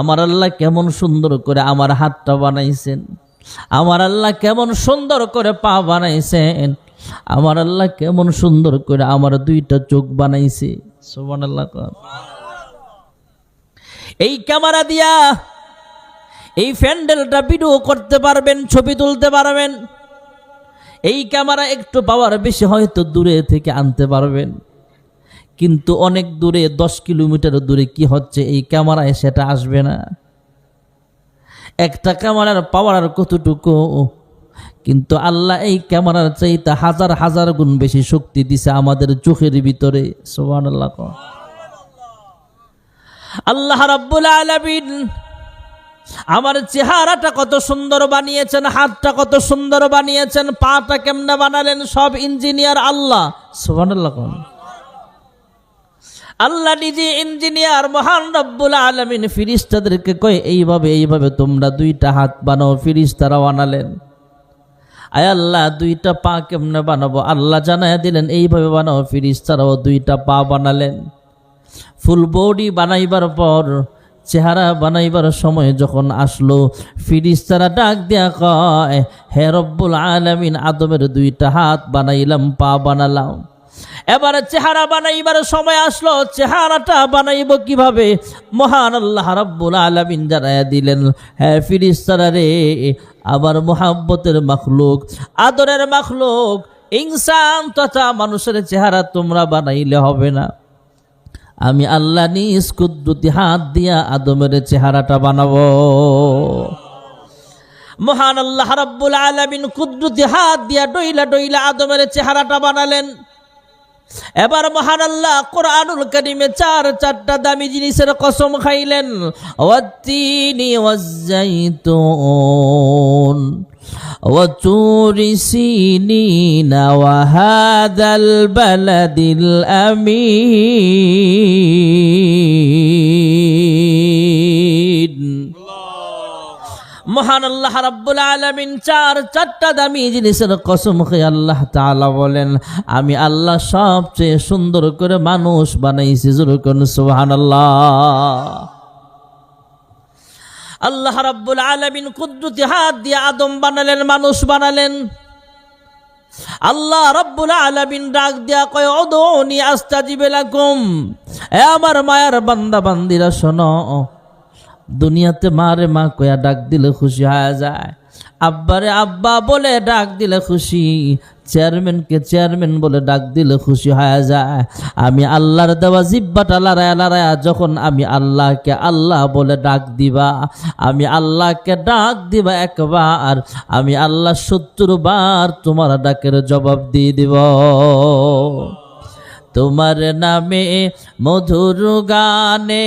আমার আল্লাহ কেমন সুন্দর করে আমার হাতটা বানাইছেন। আমার আল্লাহ কেমন সুন্দর করে পা বানাইছেন। আমার আল্লাহ কেমন সুন্দর করে আমার দুইটা চোখ বানাইছে। আল্লাহ এই ক্যামেরা দিয়া এই প্যান্ডেলটা ভিডিও করতে পারবেন, ছবি তুলতে পারবেন। এই ক্যামেরা একটু পাওয়ার বেশি হয়তো দূরে থেকে আনতে পারবেন। কিন্তু অনেক দূরে, দশ কিলোমিটার দূরে কি হচ্ছে? এই ক্যামেরায় সেটা আসবে না। একটা ক্যামেরার পাওয়ার কতটুকু? কিন্তু আল্লাহ এই ক্যামেরার চাইতে হাজার হাজার গুণ বেশি শক্তি দিছে আমাদের চোখের ভিতরে। সোহান আল্লাহ আল্লাহ রাব্বুল আলামিন আমার চেহারাটা কত সুন্দর বানিয়েছেন, হাতটা কত সুন্দর বানিয়েছেন, পাটা কেমনে বানালেন, সব ইঞ্জিনিয়ার আল্লাহ। সুবহানাল্লাহ কোন আল্লাহ নিজে ইঞ্জিনিয়ার, মহান রব্বুল আলামিন ফিরিস্তাদেরকে কয়, এইভাবে এইভাবে তোমরা দুইটা হাত বানাও ফিরিস্তারা বানালেন আয় আল্লাহ, দুইটা পা কেমনে বানাবো? আল্লাহ জানায় দিলেন, এইভাবে বানাও, ফিরিস্তারাও দুইটা পা বানালেন। ফুল বডি বানাইবার পর, চেহারা বানাইবার সময় যখন আসলো, ফিরিস্তারা ডাক দেয়া কয়, হে রব্বুল আলামিন, আদমের দুইটা হাত বানাইলাম, পা বানালাম। এবারে চেহারা বানাইবার সময় আসলো, চেহারাটা বানাইব কীভাবে? মহান আল্লাহ রব্বুল আলামিন জানাইয়া দিলেন হ্যাঁ ফিরিস্তারা রে আবার মোহাব্বতের মাখলুক, আদরের মাখলুক, ইনসান তথা মানুষের চেহারা তোমরা বানাইলে হবে না। আমি আল্লাহ নিজ কুদ্রুতি হাত দিয়া আদমের চেহারাটা বানাবো। মহান আল্লাহ রাব্বুল আলামিন কুদ্রুতি হাত দিয়া ডইলা ডইলা আদমের চেহারাটা বানালেন। এবার মহান আল্লাহ কোরআনুল করিমে চার, চারটা দামি জিনিসের কসম খাইলেন। ওয়াতিনি ওয়াজ্জাইতুন ওয়াতুরি সিনিনা ওয়াহাদাল বালাদিল আমিন। মহান আল্লাহ রাব্বুল আলামিন চার, চারটা দামি জিনিসের কসম খেয়ে আল্লাহ তাআলা বলেন, আমি আল্লাহ সবচেয়ে সুন্দর করে মানুষ বানাইছি, জোরে কোন সুবহানাল্লাহ। আল্লাহ রাব্বুল আলামিন কুদরতি হাত দিয়ে আদম বানালেন, মানুষ বানালেন। আল্লাহ রব্বুল আলামিন ডাক দিয়া কয় অদৌনি আস্তাজিবে লাকুম। এ আমার মায়ার বান্দা বান্দিরা শোনো দুনিয়াতে মারে মা কয়া ডাক দিলে খুশি হয়ে যায়। আব্বারে আব্বা বলে ডাক দিলে খুশি চেয়ারম্যানকে চেয়ারম্যান বলে ডাক দিলে খুশি হয়ে যায়। আমি আল্লাহর দেওয়া জিব্বাটা লড়ায়া লড়ায়া যখন আমি আল্লাহকে আল্লাহ বলে ডাক দিবা, আমি আল্লাহকে ডাক দিবা একবার, আমি আল্লাহ সত্তর বার তোমার ডাকের জবাব দিয়ে দিব। তোমার নামে মধুর গানে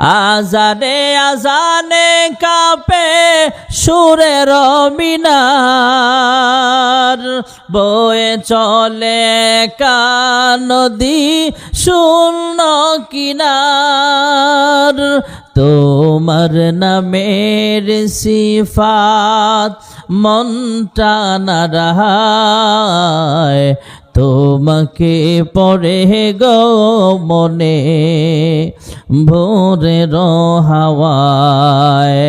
আজানে আজানে কাপে সুরের মিনার বয়ে চলে কানদি শূন্য কিনার। তোমার নামের সিফাত মনটা না রাহায় তোমাকে পড়ে গো মনে ভোরের হাওয়ায়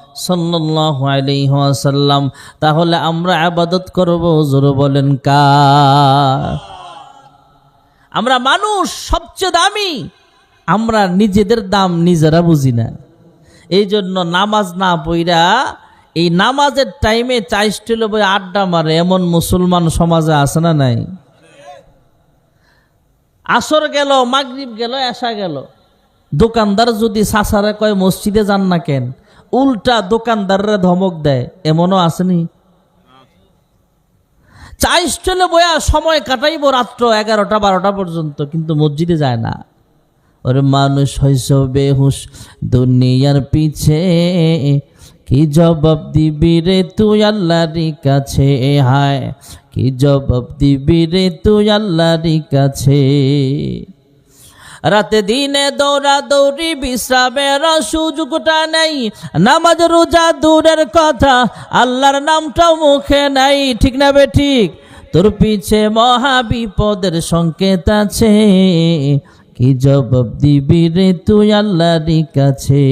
ওয়াসাল্লাম, তাহলে আমরা আবাদত করব? জোর বলেন, কার? আমরা মানুষ সবচেয়ে দামি, আমরা নিজেদের দাম নিজেরা বুঝি না। এই জন্য নামাজ না পইরা, এই নামাজের টাইমে চাইস্টিল বই আড্ডা মারে, এমন মুসলমান সমাজে আছে না নাই? আসর গেল, মাগরিব গেল এসা গেল। দোকানদার যদি সাসারে কয়, মসজিদে যান না কেন? উল্টা দোকানদাররা ধমক দেয়। এমনও আসেনি। চা স্টলে বয়া সময় কাটাইব রাত্র এগারোটা, বারোটা পর্যন্ত, কিন্তু মসজিদে যায় না। ওরে মানুষ হইস বেহুশ, দুনিয়ার পিছে। কি জবাব দিবি রে তুই আল্লাহর কাছে? হায়, কি জবাব দিবি রে তুই আল্লাহর কাছে? রাতে দিনে দৌড়া দৌড়ি বিশ্রামের সুযোগটা নেই। নামাজ রোজা দূরের কথা, আল্লাহর নামটাও মুখে নাই। ঠিক না বে ঠিক? তোর পিছে মহাবিপদের সংকেত আছে। কি জবাব দিবি রে তুই আল্লাহর কাছে?